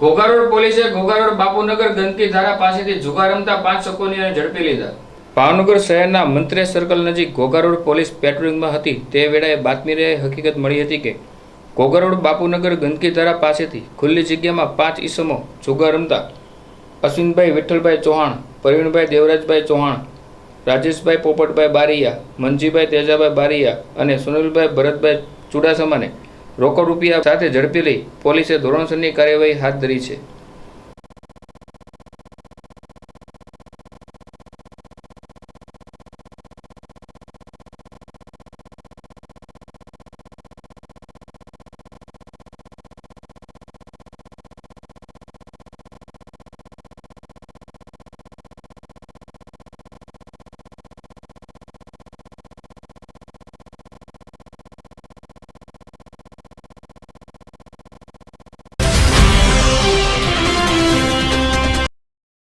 ઘોઘારોડ પોલીસે ઘોઘારોડ બાપુનગર ગંદકી ધારા પાસેથી જુગાર રમતા પાંચ શકોનીઓને ઝડપી લીધા. ભાવનગર શહેરના મંત્રે સર્કલ નજીક ઘોઘારોડ પોલીસ પેટ્રોલિંગમાં હતી. તે વેળાએ બાતમીરે હકીકત મળી હતી કે, ઘોઘારોડ બાપુનગર ગંદકી ધારા પાસેથી ખુલ્લી જગ્યામાં પાંચ ઈસમો જુગાર રમતા. અશ્વિનભાઈ વિઠ્ઠલભાઈ ચૌહાણ, પ્રવીણભાઈ દેવરાજભાઈ ચૌહાણ, રાજેશભાઈ પોપટભાઈ બારીયા, મનજીભાઈ તેજાભાઈ બારીયા અને સુનિલભાઈ ભરતભાઈ ચુડાસમાને રોકડ રૂપિયા સાથે ઝડપી લઈ પોલીસે ધોરણસરની કાર્યવાહી હાથ ધરી છે.